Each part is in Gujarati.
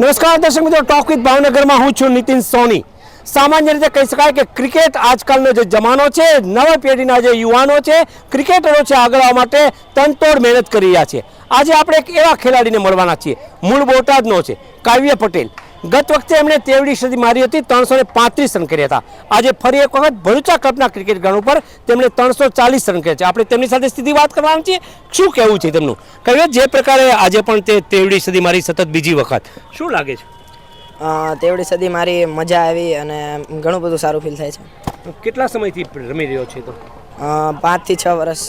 નમસ્કાર દર્શક મિત્રો ટોક વિથ ભાવનગરમાં હું છું નીતિન સોની. સામાન્ય રીતે કહી શકાય કે ક્રિકેટ આજકાલનો જે જમાનો છે, નવા પેઢીના જે યુવાનો છે, ક્રિકેટરો છે આગળ આવવા માટે તનતોડ મહેનત કરી રહ્યા છે. આજે આપણે એક એવા ખેલાડીને મળવાના છીએ. મૂળ બોટાદનો છે, કાવ્ય પટેલ. ગત વખતે એમણે તેવડી સદી મારી હતી ત્રણસો ને પાંત્રીસ રન કર્યા હતા. આજે ફરી એક વખત ભરૂચા કપના ક્રિકેટ ગ્રાઉન્ડ ઉપર તેમણે ત્રણસો ચાલીસ રન કર્યા છે. આપણે તેમની સાથે સીધી વાત કરવાની છીએ. શું કહેવું છે તેમનું? કહ્યું જે પ્રકારે આજે પણ તે તેવડી સદી મારી સતત બીજી વખત. શું લાગે છે? તેવડી સદી મારી મજા આવી અને ઘણું બધું સારું ફીલ થાય છે. કેટલા સમયથી રમી રહ્યો છે તો? પાંચથી છ વર્ષ.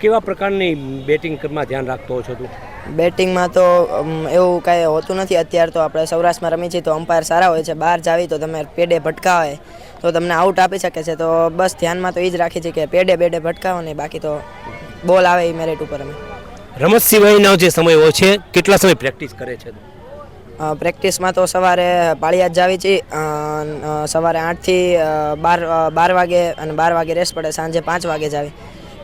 કેવા પ્રકારની બેટિંગમાં ધ્યાન રાખતો છો તું? બેટિંગમાં તો એવું કાંઈ હોતું નથી. અત્યારે તો આપણે સૌરાષ્ટ્રમાં રમી છીએ તો અમ્પાયર સારા હોય છે. બહાર જાવી તો તમે પેડે ભટકાવે તો તમને આઉટ આપી શકે છે. તો બસ ધ્યાનમાં તો એ જ રાખી છે કે પેડે બેડે ભટકાવો ને બાકી તો બોલ આવે એ મેરેટ ઉપર અમે રમત સિવાયનો જે સમય હોય છે કેટલા સમય પ્રેક્ટિસ કરે છે પ્રેક્ટિસમાં તો સવારે પાળિયાદ જાવી છીએ સવારે આઠથી બાર બાર વાગે અને બાર વાગે રેસ પડે સાંજે પાંચ વાગે જાવી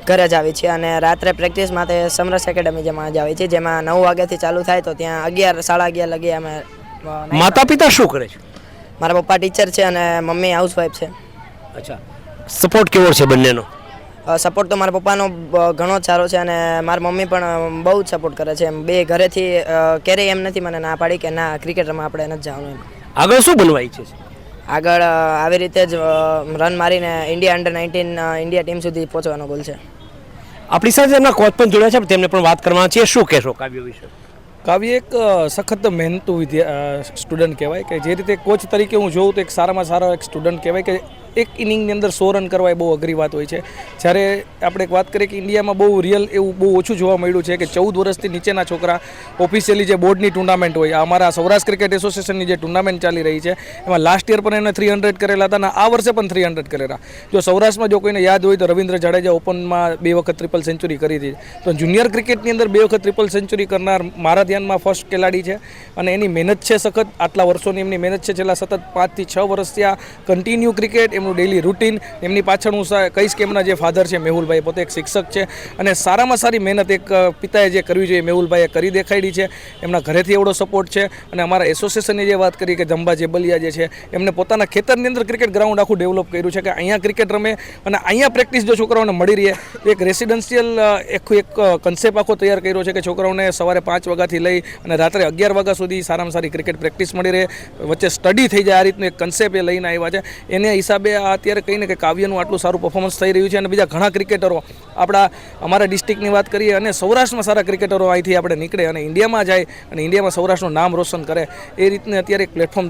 ઘરે જ આવી છીએ અને રાત્રે પ્રેક્ટિસ માટે સમરસ એકેડમી જેમાં જ આવી છીએ જેમાં નવ વાગ્યાથી ચાલુ થાય તો ત્યાં અગિયાર સાડા અગિયાર લગી અમે માતા પિતા શું કરે છે? મારા પપ્પા ટીચર છે અને મમ્મી હાઉસવાઈફ છે. અચ્છા. સપોર્ટ કેવો છે બંનેનો? સપોર્ટ તો મારા પપ્પાનો ઘણો જ સારો છે અને મારી મમ્મી પણ બહુ જ સપોર્ટ કરે છે એમ. બે ઘરેથી ક્યારેય એમ નથી મને ના પાડી કે ના ક્રિકેટ રમવા આપણે નથી જવાનું એમ. આગળ શું બનવા ઈચ્છે છે? આગળ આવી રીતે જ રન મારીને India under nineteen India team સુધી પહોંચવાનો ગોલ છે. આપણી સાથે એમના કોચ પણ જોડ્યા છે તેમને પણ વાત કરવાના છે શું કહેશો કાવ્ય વિશે? કાવ્ય એક સખત મહેનતુ વિદ્યા સ્ટુડન્ટ કહેવાય કે જે રીતે કોચ તરીકે હું જોઉં તો એક સારામાં સારો એક સ્ટુડન્ટ કહેવાય કે એક ઇનિંગની અંદર સો રન કરવા એ બહુ અઘરી વાત હોય છે. જ્યારે આપણે એક વાત કરીએ કે ઇન્ડિયામાં બહુ રિયલ એવું બહુ ઓછું જોવા મળ્યું છે કે ચૌદ વર્ષથી નીચેના છોકરા ઓફિશિયલી જે બોર્ડની ટુર્નામેન્ટ હોય અમારા સૌરાષ્ટ્ર ક્રિકેટ એસોસિએશનની જે ટુર્નામેન્ટ ચાલી રહી છે, એમાં લાસ્ટ યર પણ એને થ્રી હંડ્રેડ કરેલા હતા અને આ વર્ષે પણ થ્રી હંડ્રેડ કરેલા. જો સૌરાષ્ટ્રમાં જો કોઈને યાદ હોય તો રવિન્દ્ર જાડેજા ઓપનમાં બે વખત ટ્રિપલ સેન્ચુરી કરી હતી. તો જુનિયર ક્રિકેટની અંદર બે વખત ટ્રિપલ સેન્ચુરી કરનાર મારા ધ્યાનમાં ફર્સ્ટ ખેલાડી છે અને એની મહેનત છે સખત. આટલા વર્ષોની એમની મહેનત છે. છેલ્લા સતત પાંચથી છ વર્ષથી આ કન્ટિન્યુ ક્રિકેટ એમનું ડેલી રૂટીન એમની પાછળ હું કહીશ કે એમના જે ફાધર છે મેહુલભાઈ પોતે એક શિક્ષક છે અને સારામાં સારી મહેનત એક પિતાએ જે કરવી જોઈએ મેહુલભાઈએ કરી દેખાડી છે. એમના ઘરેથી એવડો સપોર્ટ છે અને અમારા એસોસિએશનની જે વાત કરી કે જંબા જેબલિયા જે છે, એમને પોતાના ખેતરની અંદર ક્રિકેટ ગ્રાઉન્ડ આખું ડેવલપ કર્યું છે કે અહીંયા ક્રિકેટ રમે અને અહીંયા પ્રેક્ટિસ જો છોકરાઓને મળી રહે, એક રેસિડેન્શિયલ આખું એક કન્સેપ્ટ આખો તૈયાર કર્યો છે કે છોકરાઓને સવારે પાંચ વાગ્યાથી લઈ અને રાત્રે અગિયાર વાગ્યા સુધી સારામાં સારી ક્રિકેટ પ્રેક્ટિસ મળી રહે. વચ્ચે સ્ટડી થઈ જાય, આ રીતનું એક કન્સેપ્ટ એ લઈને આવ્યા છે. એને હિસાબે આ અત્યારે કહીને કે કાવ્યનું આટલું સારું પરફોર્મન્સ થઈ રહ્યું છે અને બીજા ઘણા ક્રિકેટરો આપણા અમારા ડિસ્ટ્રિક્ટની વાત કરીએ અને સૌરાષ્ટ્રમાં સારા ક્રિકેટરો અહીંથી આપણે નીકળે અને ઇન્ડિયામાં જાય અને ઇન્ડિયામાં સૌરાષ્ટ્રનું નામ રોશન કરે એ રીતને અત્યારે એક પ્લેટફોર્મ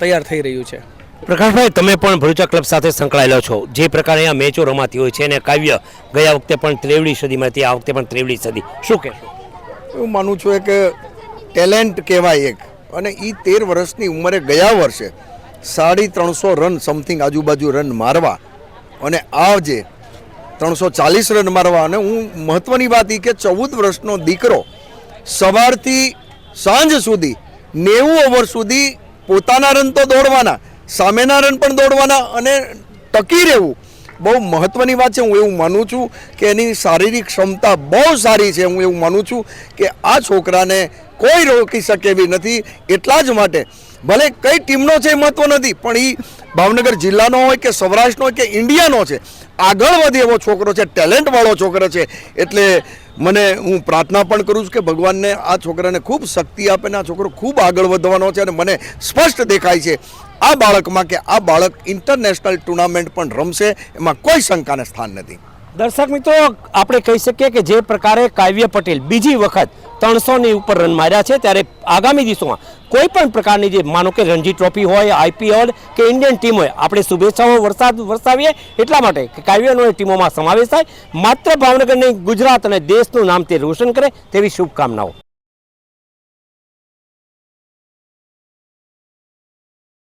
તૈયાર થઈ રહ્યું છે. પ્રકાશભાઈ તમે પણ ભરૂચા ક્લબ સાથે સંકળાયેલા છો. જે પ્રકારે અહીંયા મેચો રમાતી હોય છે અને કાવ્ય ગયા વખતે પણ ત્રેવડી સદીમાં હતી આ વખતે પણ ત્રેવડી સદી. શું કહેશો? હું માનું છું કે ટેલેન્ટ કહેવાય એક. અને એ તેર વર્ષની ઉંમરે ગયા વર્ષે સાડી ત્રણસો રન સમથિંગ આજુબાજુ રન મારવા અને આ જે ત્રણસો ચાલીસ રન મારવા. અને હું મહત્ત્વની વાત એ કે ચૌદ વર્ષનો દીકરો સવારથી સાંજ સુધી, નેવું ઓવર સુધી પોતાના રન તો દોડવાના, સામેના રન પણ દોડવાના અને ટકી રહેવું. બહુ મહત્ત્વની વાત છે, હું એવું માનું છું કે એની શારીરિક ક્ષમતા બહુ સારી છે, હું એવું માનું છું કે આ છોકરાને કોઈ રોકી શકે એવી નથી, એટલા જ માટે ભલે કઈ ટીમનો છે એ મહત્વ નથી, પણ એ ભાવનગર જિલ્લાનો હોય કે સૌરાષ્ટ્રનો હોય કે ઇન્ડિયાનો છે, આગળ વધે એવો છોકરો છે, ટેલેન્ટવાળો છોકરો છે. એટલે મને હું પ્રાર્થના પણ કરું છું કે ભગવાનને આ છોકરાને ખૂબ શક્તિ આપે ને આ છોકરો ખૂબ આગળ વધવાનો છે અને મને સ્પષ્ટ દેખાય છે આ બાળકમાં કે આ બાળક ઇન્ટરનેશનલ ટુર્નામેન્ટ પણ રમશે, એમાં કોઈ શંકાને સ્થાન નથી. દર્શક મિત્રો, આપણે કહી શકીએ કે જે પ્રકારે કાવ્ય પટેલ બીજી વખત ત્રણસોની ઉપર રન માર્યા છે, ત્યારે આગામી દિવસોમાં કોઈ પણ પ્રકારની જે માનો કે રણજી ટ્રોફી હોય, આઈપીએલ કે ઇન્ડિયન ટીમ હોય, આપણે શુભેચ્છાઓ વરસાદ વરસાવીએ એટલા માટે કે કાવ્યનો એ ટીમોમાં સમાવેશ થાય. માત્ર ભાવનગર નહીં ગુજરાત અને દેશનું નામ તે રોશન કરે તેવી શુભકામનાઓ.